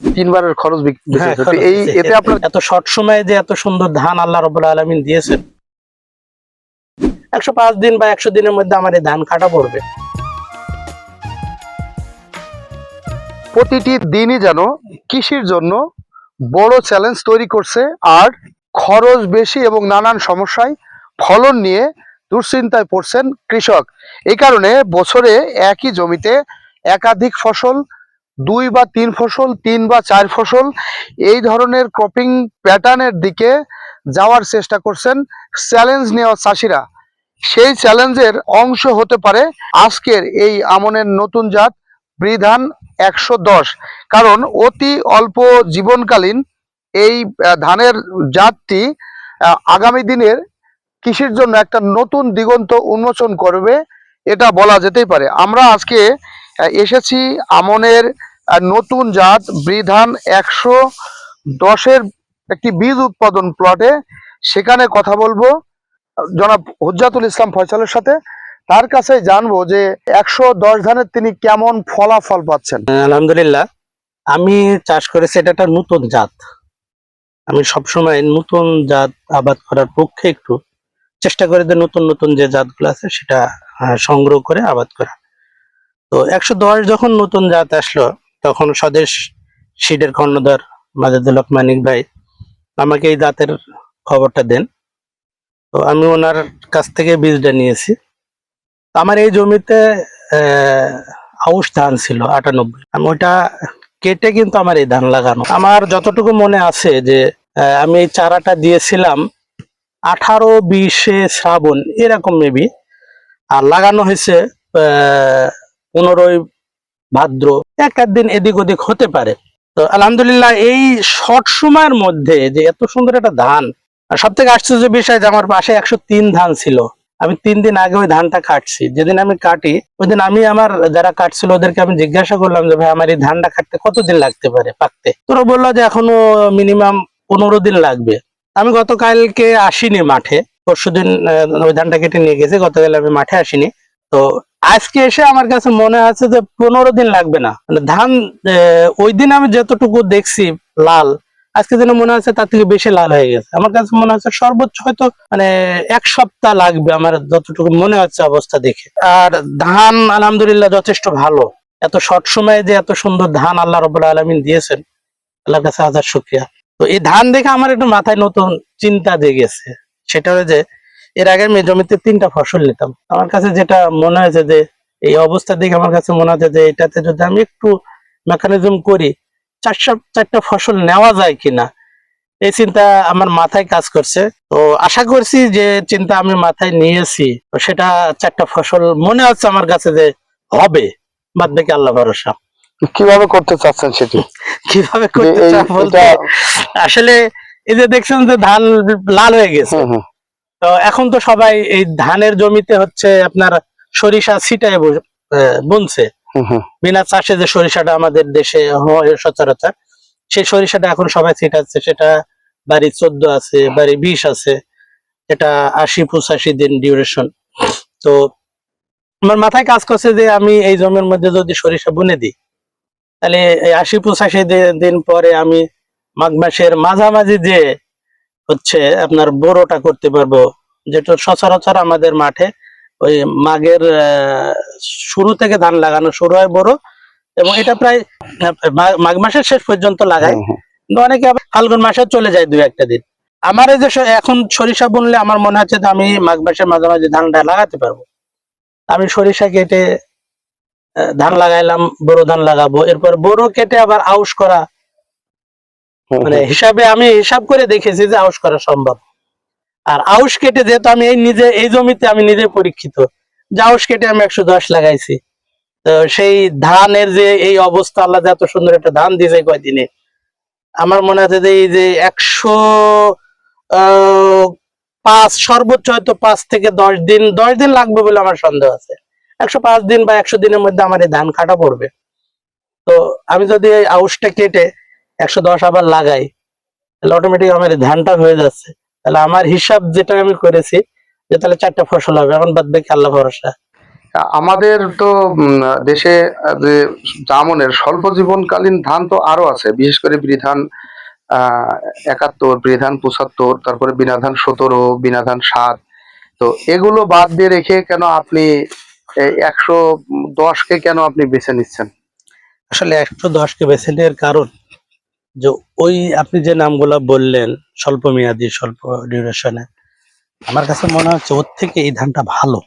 তিনবারের খরচ হ্যাঁ, এই এতে আপনার এত শর্ট সময়ে যে এত সুন্দর ধান আল্লাহ রবুল আলমিন দিয়েছেন। একশো পাঁচ দিন বা একশো দিনের মধ্যে আমার এই ধান কাটা পড়বে। প্রতিটি দিনই যেন কৃষির জন্য বড় চ্যালেঞ্জ তৈরি করছে আর খরচ বেশি এবং নানান সমস্যায় ফলন নিয়ে দুশ্চিন্তায় পড়ছেন কৃষক। এই কারণে বছরে একই জমিতে একাধিক ফসল দুই বা তিন ফসল, তিন বা চার ফসল, এই ধরনের ক্রপিং প্যাটার্নের দিকে যাওয়ার চেষ্টা করছেন চ্যালেঞ্জ নেওয়া চাষিরা। সেই চ্যালেঞ্জের অংশ হতে পারে আজকের এই আমনের নতুন জাত বৃধান একশো দশ। কারণ অতি অল্প জীবনকালীন এই ধানের জাতটি আগামী দিনের কৃষির জন্য একটা নতুন দিগন্ত উন্মোচন করবে, এটা বলা যেতেই পারে। আমরা আজকে এসেছি আমনের আহ, নতুন জাত বৃধান একশো দশের একটি বীজ উৎপাদন প্লটে সেখানে কথা বলব। জনাব হুজ্জাতুল ইসলাম ফয়সালের সাথে। তার কাছে জানব যে একশো দশ ধানের তিনি কেমন ফলাফল পাচ্ছেন। আলহামদুলিল্লাহ। আমি চাষ করেছি এটা একটা নতুন জাত। আমি সবসময় নতুন জাত আবাদ করার পক্ষে একটু চেষ্টা করে যে নতুন নতুন যে জাতগুলো আছে সেটা সংগ্রহ করে আবাদ করা। তো একশো দশ যখন নতুন জাত আসলো তখন স্বদেশ সিডের কর্ণধার মাজাদুল মানিক ভাই আমাকে এই দাঁতের খবরটা দেন। তো আমি ওনার কাছ থেকে বীজটা নিয়েছি। আমার এই জমিতে আউশ ধান ছিল, আটানব্বই। আমি ওইটা কেটে কিন্তু আমার এই ধান লাগানো। আমার যতটুকু মনে আছে যে আমি এই চারাটা দিয়েছিলাম আঠারো বিশে শ্রাবণ, এরকম মেবি আর লাগানো হয়েছে পনেরোই ভাদ্র, এক একদিন এদিক ওদিক হতে পারে। তো আলহামদুলিল্লাহ, এই শর্ট সময়ের মধ্যে যে এত সুন্দর একটা ধান, আর সব থেকে আশ্চর্য বিষয় যে আমার পাশে একশো তিন ধান ছিল। আমি তিন দিন আগে ওই ধানটা কাটছি। যেদিন আমি কাটি ওই দিন আমি আমার যারা কাটছিল ওদেরকে আমি জিজ্ঞাসা করলাম যে, ভাই, আমার এই ধানটা কাটতে কতদিন লাগতে পারে পাকতে? তোরা বলল যে, এখনও মিনিমাম পনেরো দিন লাগবে। আমি গতকালকে আসিনি মাঠে। পরশু দিন ওই ধানটা কেটে নিয়ে গেছি। গতকাল আমি মাঠে আসিনি। তো আজকে এসে আমার কাছে মনে আছে যে পনেরো দিন লাগবে না। মানে ধান ওই দিন আমি যতটুকু দেখছি লাল, আজকে যেন মনে হচ্ছে তার থেকে বেশি লাল হয়ে গেছে। আমার কাছে মনে হচ্ছে সর্বোচ্চ হয়তো মানে এক সপ্তাহ লাগবে আমার যতটুকু মনে হচ্ছে অবস্থা দেখে। আর ধান আলহামদুলিল্লাহ যথেষ্ট ভালো। এত শর্ট সময়ে যে এত সুন্দর ধান আল্লাহ রবুল্লা আলমিন দিয়েছেন, আল্লাহর কাছে হাজার শুক্রিয়া। তো এই ধান দেখে আমার একটু মাথায় নতুন চিন্তা জেগেছে। সেটা হলো যে এর আগে আমি জমিতে তিনটা ফসল নিতাম। আমার কাছে যেটা মনে হয়েছে যে এই অবস্থা দেখে আমার কাছে মনে হচ্ছে যে এটাতে যদি আমি একটু মেকানিজম করি চারটা চারটা ফসল নেওয়া যায় কিনা এই চিন্তা আমার মাথায় কাজ করছে। তো আশা করছি যে চিন্তা আমি মাথায় নিয়েছি। তো সেটা চারটা ফসল মনে হচ্ছে আমার কাছে যে হবে। বাদ বাকি আল্লাহ ভরসা। কীভাবে করতে চাচ্ছেন সেটি? কীভাবে করতে চাও বলতে? আসলে এই যে দেখছেন যে ধান লাল হয়ে গেছে। তো এখন তো সবাই এই ধানের জমিতে হচ্ছে আপনার সরিষা ছিটায় বুনছে। বিনা চাষে যে সরিষাটা আমাদের দেশে হয় সচরাচর সেই সরিষাটা এখন সবাই ছিটাচ্ছে। সেটা বাড়ি চোদ্দ আছে বাড়ি বিশ আছে এটা আশি পঁচাশি দিন ডিউরেশন তো আমার মাথায় কাজ করছে যে আমি এই জমির মধ্যে যদি সরিষা বুনে দিই তাহলে এই আশি পঁচাশি দিন পরে আমি মাঘ মাসের মাঝামাঝি যে হচ্ছে আপনার বোরোটা করতে পারব যেটা সচরাচর আমাদের মাঠে ওই মাঘের শুরু থেকে ধান লাগানো শুরু হয় বড় এবং এটা প্রায় মাঘ মাসের শেষ পর্যন্ত লাগায়। কিন্তু অনেকে আবার ফাল্গুন মাসে চলে যায় দু একটা দিন। আমার এই যে এখন সরিষা বুনলে আমার মনে হচ্ছে যে আমি মাঘ মাসের মাঝামাঝি ধানটা লাগাতে পারব। আমি সরিষা কেটে ধান লাগাইলাম বড় ধান লাগাবো এরপর বড় কেটে আবার আউশ করা মানে হিসাবে আমি হিসাব করে দেখেছি যে আউশ করা সম্ভব। আর আউশ কেটে যেহেতু আমি এই নিজে এই জমিতে আমি নিজে পরীক্ষিত যে আউশ কেটে আমি একশো দশ লাগাইছি। তো সেই ধানের যে এই অবস্থা আল্লাহ যে এত সুন্দর একটা ধান দিয়েছে কয়দিনে আমার মনে আছে যে এই যে একশো পাঁচ সর্বোচ্চ হয়তো পাঁচ থেকে দশ দিন দশ দিন লাগবে বলে আমার সন্দেহ আছে। একশো পাঁচ দিন বা একশো দিনের মধ্যে আমার এই ধান কাটা পড়বে। তো আমি যদি এই আউশটা কেটে একশো দশ আবার লাগাই তাহলে অটোমেটিক আমার ধানটা হয়ে যাচ্ছে। তাহলে আমার হিসাব যেটা আমি করেছি যে তাহলে চারটা ফসল হবে এখন বাদ বাকি আল্লাহ ভরসা। আমাদের তো দেশে যে জামনের স্বল্প জীবনকালীন ধান তো আরও আছে বিশেষ করে বিধান আহ একাত্তর বিধান পঁচাত্তর তারপরে বিনাধান সতেরো বিনাধান সাত। তো এগুলো বাদ দিয়ে রেখে কেন আপনি একশো দশকে কেন আপনি বেছে নিচ্ছেন? আসলে একশো দশকে বেছে নেওয়ার কারণ যে ওই আপনি যে নামগুলো বললেন, স্বল্প মেয়াদি, স্বল্প ডিউরেশনে আমার কাছে মনে হচ্ছে ওর থেকে এই ধানটা ভালো।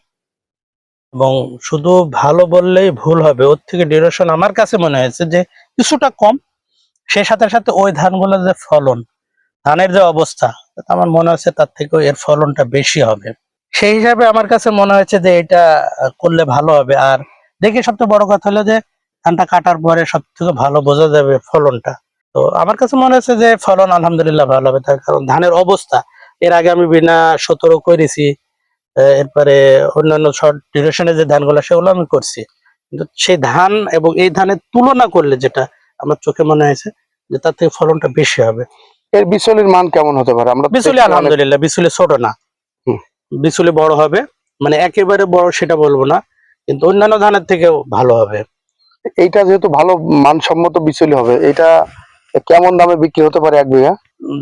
এবং শুধু ভালো বললেই ভুল হবে, ওর থেকে ডিউরেশন আমার কাছে মনে হয়েছে যে কিছুটা কম। সেই সাথে সাথে ওই ধানগুলোর যে ফলন, ধানের যে অবস্থা আমার মনে হচ্ছে তার থেকেও এর ফলনটা বেশি হবে। সেই হিসাবে আমার কাছে মনে হয়েছে যে এটা করলে ভালো হবে। আর দেখে সবচেয়ে বড় কথা হলো যে ধানটা কাটার পরে সব থেকে ভালো বোঝা যাবে ফলনটা। তো আমার কাছে মনে হচ্ছে যে ফলন আলহামদুলিল্লাহ ভালো হবে তার কারণ ধানের অবস্থা। এর আগে আমি বিনা সতেরো করেছি এরপরে অন্যান্য শর্ট ডিউরেশনের যে ধানগুলো সেগুলো আমি করছি। কিন্তু সেই ধান এবং এই ধানের তুলনা করলে যেটা আমার চোখে মনে হয়েছে যে তার থেকে ফলনটা বেশি হবে। এর বিচলির মান কেমন হতে পারে? আমরা বিচুলি আলহামদুলিল্লাহ বিচুলি ছোট না। বিচুলি বড় হবে মানে একেবারে বড় সেটা বলব না কিন্তু অন্যান্য ধানের থেকেও ভালো হবে। এইটা যেহেতু ভালো মানসম্মত বিচলি হবে এটা কেমন দামে বিক্রি হতে পারে এক বিঘা?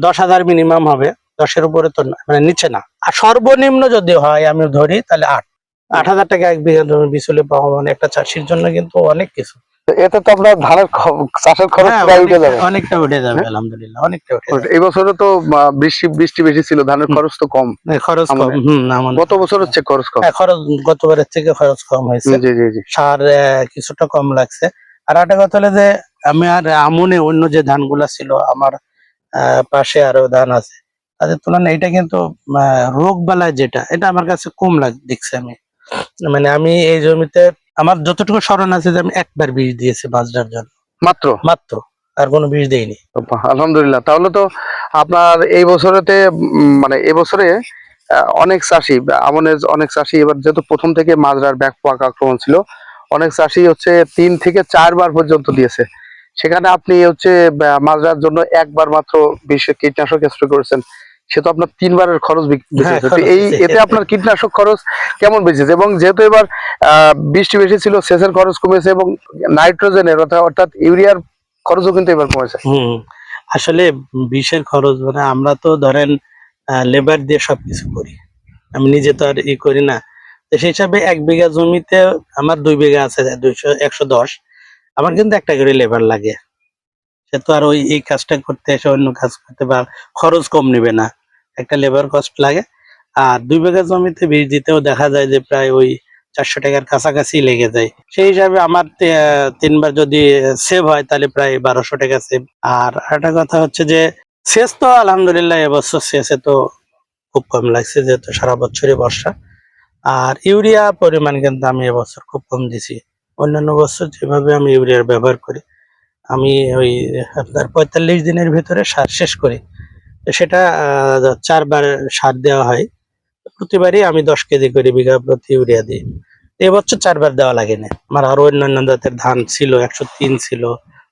দশ হাজার মিনিমাম হবে। দশের উপরে তো মানে নিচে না। আর সর্বনিম্ন যদি হয় আমি ধরি তাহলে আট। আট হাজার টাকা এক বিঘা জমি বিচুলি পাওয়া মানে একটা চাষির জন্য কিন্তু অনেক কিছু। এতে তো আপনার ধানের চাষের খরচ হ্যাঁ, প্রায় উঠে অনেকটা- যাবে। অনেকটা উঠে যাবে হ্যাঁ? আলহামদুলিল্লাহ অনেকটা উঠে যাবে। এই বছরে তো বৃষ্টি বৃষ্টি বেশি ছিল ধানের খরচ তো কম। হ্যাঁ, খরচ কম হম গত বছর হচ্ছে খরচ কম। হ্যাঁ, খরচ গতবারের থেকে খরচ কম হয়েছে। জি জি জি। সার কিছুটা কম লাগছে। আর একটা কথা হলো যে আমি আর আমনে অন্য যে ধানগুলা ছিল আমার পাশে আরও ধান আছে তাদের তুলনায় এটা কিন্তু রোগ বালায় যেটা এটা আমার কাছে কম লাগ দেখছি আমি। মানে আমি এই জমিতে আমার যতটুকু স্মরণ আছে যে আমি একবার বীজ দিয়েছি বাজরার জন্য। মাত্র? মাত্র আর কোনো বীজ বাহ, আলহামদুলিল্লাহ। তাহলে তো আপনার এই বছরেতে মানে এই বছরে আহ, অনেক চাষি আমনের অনেক চাষি এবার যেহেতু প্রথম থেকে মাজরার ব্যাপক আক্রমণ ছিল অনেক চাষি হচ্ছে তিন থেকে চারবার পর্যন্ত দিয়েছে। সেখানে আপনি হচ্ছে মাজরার জন্য একবার মাত্র বিশ কীটনাশক স্প্রে করেছেন। সে তো আপনার তিনবারের খরচ খরচ এই এতে আপনার কীটনাশক খরচ কেমন বেঁচেছে? এবং যেহেতু এবার বৃষ্টি বেশি ছিল সেচের খরচ কমেছে এবং নাইট্রোজেনের অর্থাৎ অর্থাৎ ইউরিয়ার খরচও কিন্তু এবার কমেছে। আসলে বিষের খরচ মানে আমরা তো ধরেন লেবার দিয়ে সবকিছু করি। আমি নিজে তো আর ই করি না। তো সেই হিসাবে এক বিঘা জমিতে আমার দুই বিঘা আছে দুইশো একশো দশ। আমার কিন্তু একটা করে লেবার লাগে। সে তো আর ওই, এই কাজটা করতে এসে অন্য কাজ করতে বা খরচ কম নেবে না। একটা লেবার কস্ট লাগে। আর দুই বিঘা জমিতে বীজ দিতেও দেখা যায় যে প্রায় ওই চারশো টাকার কাছাকাছি লেগে যায়। সেই হিসাবে আমার তিনবার যদি সেভ হয় তাহলে প্রায় বারোশো টাকা সেভ আর একটা কথা হচ্ছে যে, সেচ তো আলহামদুলিল্লাহ এবছর সেচে তো খুব কম লাগছে, যেহেতু সারা বছরই বর্ষা। আর ইউরিয়া পরিমাণ কিন্তু আমি এবছর খুব কম দিছি। অন্যান্য বছর যেভাবে আমি ইউরিয়ার ব্যবহার করি, আমি ওই, আপনার পঁয়তাল্লিশ দিনের ভিতরে সার শেষ করি। সেটা চারবার সার দেওয়া হয়। প্রতিবারই আমি দশ কেজি করে বিঘা প্রতি ইউরিয়া দিই। এবছর চারবার দেওয়া লাগে না আমার আরও অন্যান্য জাতের ধান ছিল, একশো তিন ছিল,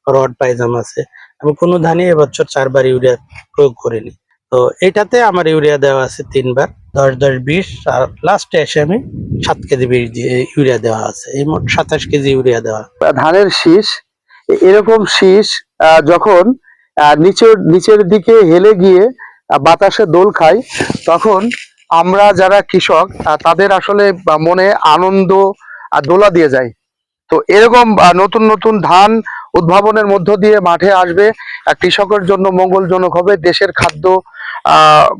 রড পাইজাম আছে। আমি কোনো ধানই এবছর চারবার ইউরিয়া প্রয়োগ করিনি। তো এটাতে আমার ইউরিয়া দেওয়া আছে তিনবার, দশ দশ, বিশ, আর লাস্টে এসে আমি সাত কেজি বিশ দিয়ে ইউরিয়া দেওয়া আছে। এই মোট সাতাশ কেজি ইউরিয়া দেওয়া। ধানের শীষ এরকম শীষ যখন নিচের নিচের দিকে হেলে গিয়ে বাতাসে দোল খায়, তখন আমরা যারা কৃষক তাদের আসলে মনে আনন্দ দোলা দিয়ে যায়। তো এরকম নতুন নতুন ধান উদ্ভাবনের মধ্য দিয়ে মাঠে আসবে কৃষকের জন্য মঙ্গলজনক হবে, দেশের খাদ্য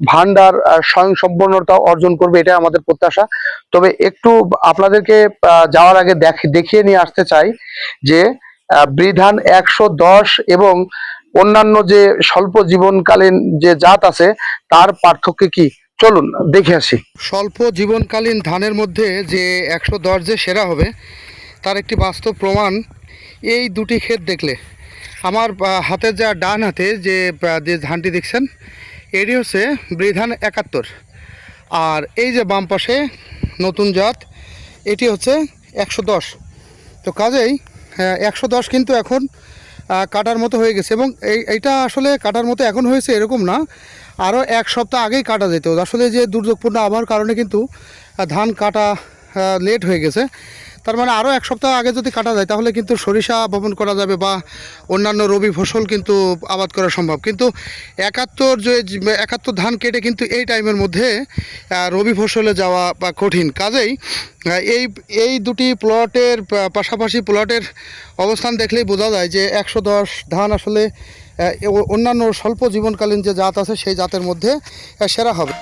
ভান্ডার আহ, স্বয়ংসম্পন্নতা অর্জন করবে এটা আমাদের প্রত্যাশা। তবে একটু আপনাদেরকে যাওয়ার আগে দেখ- দেখিয়ে নিয়ে আসতে চাই যে বৃধান একশো দশ এবং অন্যান্য যে স্বল্প জীবনকালীন যে জাত আছে তার পার্থক্য কি? চলুন দেখে আসি। স্বল্প জীবনকালীন ধানের মধ্যে যে একশো দশ যে সেরা হবে তার একটি বাস্তব প্রমাণ এই দুটি ক্ষেত দেখলে। আমার হাতের যা ডান হাতে যে ধানটি দেখছেন এটি হচ্ছে বৃধান একাত্তর। আর এই যে বাম পাশে নতুন জাত, এটি হচ্ছে একশো দশ। তো কাজেই একশো দশ কিন্তু এখন কাটার মতো হয়ে গেছে এবং এই, এইটা আসলে কাটার মতো এখন হয়েছে এরকম না। আরও এক সপ্তাহ আগেই কাটা যেত। আসলে যে দুর্যোগপূর্ণ আবহাওয়ার কারণে কিন্তু ধান কাটা লেট হয়ে গেছে। তার মানে আরও এক সপ্তাহ আগে যদি কাটা যায়, তাহলে কিন্তু সরিষা বপন করা যাবে বা অন্যান্য রবি ফসল কিন্তু আবাদ করা সম্ভব। কিন্তু একাত্তর যে একাত্তর ধান কেটে কিন্তু এই টাইমের মধ্যে রবি ফসলে যাওয়া বা কঠিন। কাজেই এই এই দুটি প্লটের পাশাপাশি প্লটের অবস্থান দেখলেই বোঝা যায় যে একশো দশ ধান আসলে অন্যান্য স্বল্প জীবনকালীন যে জাত আছে, সেই জাতের মধ্যে সেরা হবে।